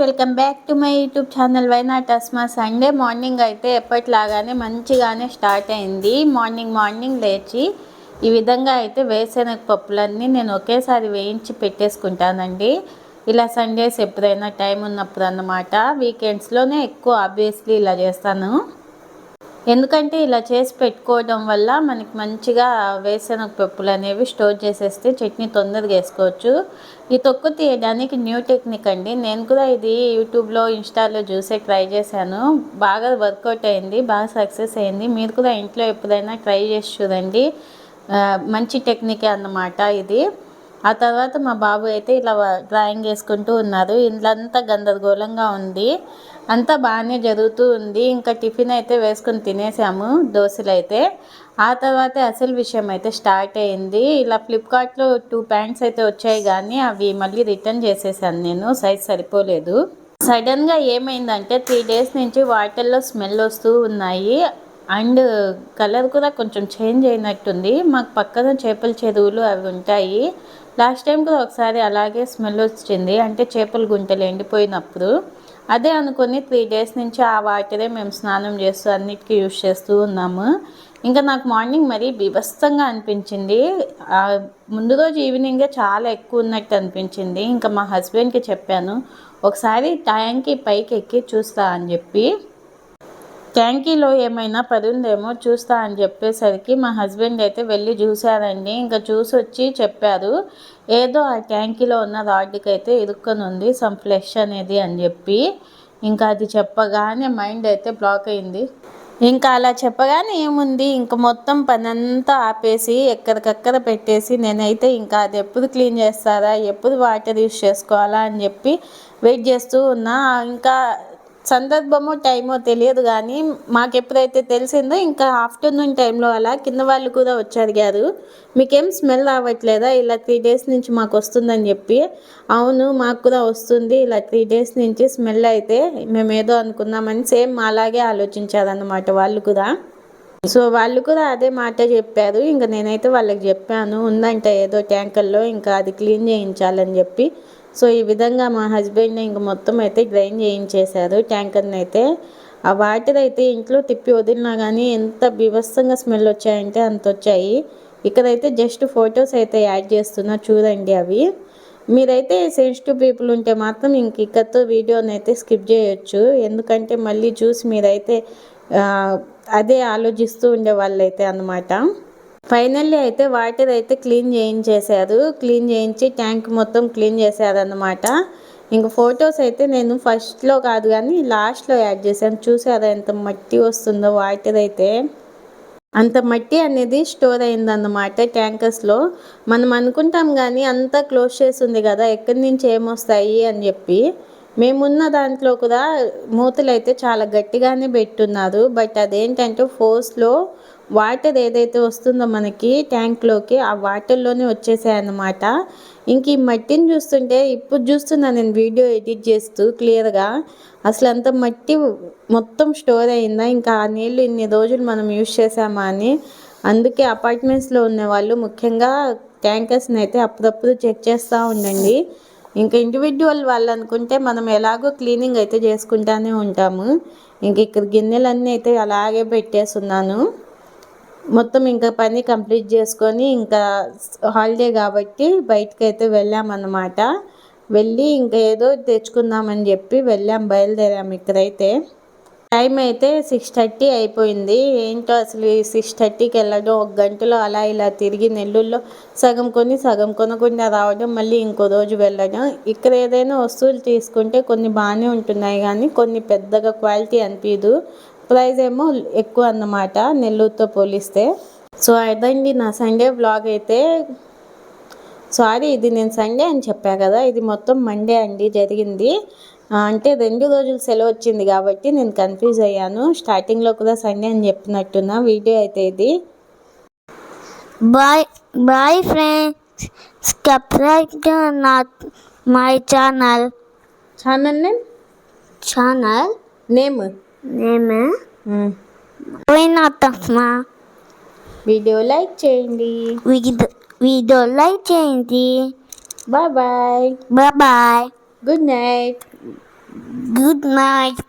Welcome back to my YouTube channel why not Asma Sunday. Morning అయితే ఎప్పటిలాగానే మంచిగానే start అయింది. మార్నింగ్ మార్నింగ్ లేచి ఈ విధంగా అయితే వేరుశనగ పప్పులన్నీ నేను ఒకేసారి వేయించి పెట్టేసుకుంటానండి. ఇలా సండేస్ ఎప్పుడైనా టైం ఉన్నప్పుడు అన్నమాట. వీకెండ్స్లోనే ఎక్కువ ఆబ్వియస్లీ ఇలా చేస్తాను. ఎందుకంటే ఇలా చేసి పెట్టుకోవడం వల్ల మనకి మంచిగా వేరుశనగ పప్పులు అనేవి స్టోర్ చేసేస్తే చట్నీ తొందరగా వేసుకోవచ్చు. ఈ తొక్కు తీయడానికి న్యూ టెక్నిక్ అండి. నేను కూడా ఇది యూట్యూబ్లో ఇన్స్టాలో చూసే ట్రై చేశాను. బాగా వర్కౌట్ అయింది బాగా సక్సెస్ అయింది. మీరు కూడా ఇంట్లో ఎప్పుడైనా ట్రై చేసి చూడండి. మంచి టెక్నికే అన్నమాట ఇది. ఆ తర్వాత మా బాబు అయితే ఇలా డ్రాయింగ్ వేసుకుంటూ ఉన్నారు. ఇల్లంతా గందరగోళంగా ఉంది. అంతా బాగానే జరుగుతూ ఉంది. ఇంకా టిఫిన్ అయితే వేసుకొని తినేసాము దోశలు అయితే ఆ తర్వాత అసలు విషయం అయితే స్టార్ట్ అయింది. ఇలా ఫ్లిప్కార్ట్లో టూ ప్యాంట్స్ అయితే వచ్చాయి కానీ అవి మళ్ళీ రిటర్న్ చేసేసాను నేను. సైజ్ సరిపోలేదు. సడన్గా ఏమైందంటే త్రీ డేస్ నుంచి వాటర్లో స్మెల్ వస్తూ ఉన్నాయి. అండ్ కలర్ కూడా కొంచెం చేంజ్ అయినట్టుంది. మాకు పక్కన చేపల చెరువులు అవి ఉంటాయి. లాస్ట్ టైం కూడా ఒకసారి అలాగే స్మెల్ వచ్చింది. అంటే చేపల గుంటలు ఎండిపోయినప్పుడు. అదే అనుకుని త్రీ డేస్ నుంచి ఆ వాటరే మేము స్నానం చేస్తూ అన్నిటికీ యూజ్ చేస్తూ ఉన్నాము. ఇంకా నాకు మార్నింగ్ మరీ బీభత్సంగా అనిపించింది. ముందు రోజు ఈవినింగే చాలా ఎక్కువ ఉన్నట్టు అనిపించింది. ఇంకా మా హస్బెండ్కి చెప్పాను ఒకసారి ట్యాంక్కి పైకి ఎక్కి చూస్తా అని చెప్పి. ట్యాంకీలో ఏమైనా పడుందేమో చూస్తా అని చెప్పేసరికి మా హస్బెండ్ అయితే వెళ్ళి చూశారండి ఇంకా చూసి వచ్చి చెప్పారు ఏదో ఆ ట్యాంకీలో ఉన్న రాడ్కి అయితే ఇరుక్కొని ఉంది సమ్ ఫ్లెష్ అనేది అని చెప్పి. ఇంకా అది చెప్పగానే మైండ్ అయితే బ్లాక్ అయింది. ఇంకా అలా చెప్పగానే ఏముంది? ఇంకా మొత్తం పని అంతా ఆపేసి ఎక్కడికక్కడ పెట్టేసి నేనైతే ఇంకా అది ఎప్పుడు క్లీన్ చేస్తారా ఎప్పుడు వాటర్ యూస్ చేసుకోవాలా అని చెప్పి వెయిట్ చేస్తూ ఉన్నా. ఇంకా సందర్భమో టైమో తెలియదు కానీ మాకు ఎప్పుడైతే తెలిసిందో ఇంకా ఆఫ్టర్నూన్ టైంలో అలా కింద వాళ్ళు కూడా వచ్చి అడిగారు మీకేం స్మెల్ రావట్లేదా? ఇలా త్రీ డేస్ నుంచి మాకు వస్తుందని చెప్పి. అవును మాకు కూడా వస్తుంది. ఇలా త్రీ డేస్ నుంచి స్మెల్ అయితే మేము ఏదో అనుకున్నామని సేమ్ అలాగే ఆలోచించారన్నమాట వాళ్ళు కూడా. సో వాళ్ళు కూడా అదే మాట చెప్పారు. ఇంకా నేనైతే వాళ్ళకి చెప్పాను ఉందంట ఏదో ట్యాంకర్లో ఇంకా అది క్లీన్ చేయించాలని చెప్పి. సో ఈ విధంగా మా హస్బెండ్ ఇంక మొత్తం అయితే డ్రైన్ చేయించేశారు. ట్యాంకర్ని అయితే ఆ వాటర్ అయితే ఇంట్లో తిప్పి వదిలినా కానీ ఎంత బీభత్సంగా స్మెల్ వచ్చాయంటే అంత వచ్చాయి. ఇక్కడైతే జస్ట్ ఫొటోస్ అయితే యాడ్ చేస్తున్నా చూడండి అవి. మీరైతే సెన్సిటివ్ పీపుల్ ఉంటే మాత్రం ఇంక ఇక్కడతో వీడియోని అయితే స్కిప్ చేయొచ్చు. ఎందుకంటే మళ్ళీ చూసి మీరైతే అదే ఆలోచిస్తూ ఉండే వాళ్ళైతే అన్నమాట. ఫైనల్లీ అయితే వాటర్ అయితే క్లీన్ చేయించేశారు. క్లీన్ చేయించి ట్యాంక్ మొత్తం క్లీన్ చేశారన్నమాట. ఇంక ఫొటోస్ అయితే నేను ఫస్ట్లో కాదు కానీ లాస్ట్లో యాడ్ చేశాను. చూసారా ఎంత మట్టి వస్తుందో వాటర్ అయితే అంత మట్టి అనేది స్టోర్ అయిందన్నమాట ట్యాంకర్స్లో. మనం అనుకుంటాం కానీ అంతా క్లోజ్ చేసి ఉంది కదా ఎక్కడి నుంచి ఏమొస్తాయి అని చెప్పి. మేమున్న దాంట్లో కూడా మూతలు అయితే చాలా గట్టిగానే పెట్టున్నారు. బట్ అదేంటంటే ఫోర్స్లో వాటర్ ఏదైతే వస్తుందో మనకి ట్యాంక్లోకి ఆ వాటర్లోనే వచ్చేసాయన్నమాట. ఇంక ఈ మట్టిని చూస్తుంటే ఇప్పుడు చూస్తున్నా నేను వీడియో ఎడిట్ చేస్తూ క్లియర్గా అసలు అంత మట్టి మొత్తం స్టోర్ అయిందా? ఇంకా ఆ నీళ్ళు ఇన్ని రోజులు మనం యూజ్ చేసామా అని. అందుకే అపార్ట్మెంట్స్లో ఉన్న వాళ్ళు ముఖ్యంగా ట్యాంకర్స్ని అయితే అప్పుడప్పుడు చెక్ చేస్తూ ఉండండి. ఇంకా ఇండివిజువల్ వాళ్ళు అనుకుంటే మనం ఎలాగో క్లీనింగ్ అయితే చేసుకుంటానే ఉంటాము. ఇంక ఇక్కడ గిన్నెలన్నీ అయితే అలాగే పెట్టేస్తున్నాను. మొత్తం ఇంకా పని కంప్లీట్ చేసుకొని ఇంకా హాలిడే కాబట్టి బయటకు అయితే వెళ్ళామన్నమాట. వెళ్ళి ఇంకా ఏదో తెచ్చుకుందామని చెప్పి వెళ్ళాం బయలుదేరాం ఇక్కడైతే. టైం అయితే సిక్స్ థర్టీ అయిపోయింది. ఏంటో అసలు ఈ సిక్స్ థర్టీకి వెళ్ళడం ఒక గంటలో అలా ఇలా తిరిగి నెల్లూరులో సగం కొని సగం కొనకుండా రావడం మళ్ళీ ఇంకో రోజు వెళ్ళడం. ఇక్కడ ఏదైనా వస్తువులు తీసుకుంటే కొన్ని బాగానే ఉంటున్నాయి కానీ కొన్ని పెద్దగా క్వాలిటీ అనిపించదు ప్రైస్ ఏమో ఎక్కువ అన్నమాట నెల్లూరుతో పోలిస్తే. సో అదండి నా సండే వ్లాగ్ అయితే. సారీ ఇది నేను సండే అని చెప్పా కదా. ఇది మొత్తం మండే అండి జరిగింది. అంటే రెండు రోజులు సెలవు వచ్చింది కాబట్టి నేను కన్ఫ్యూజ్ అయ్యాను. స్టార్టింగ్లో కూడా సండే అని చెప్పినట్టున్నా వీడియో అయితే ఇది. Bye, bye friends. Subscribe to not my channel. Channel name Channel? Name name Vinatma. Video like చేయండి video like చేయండి bye bye Bye bye. Good night Good night.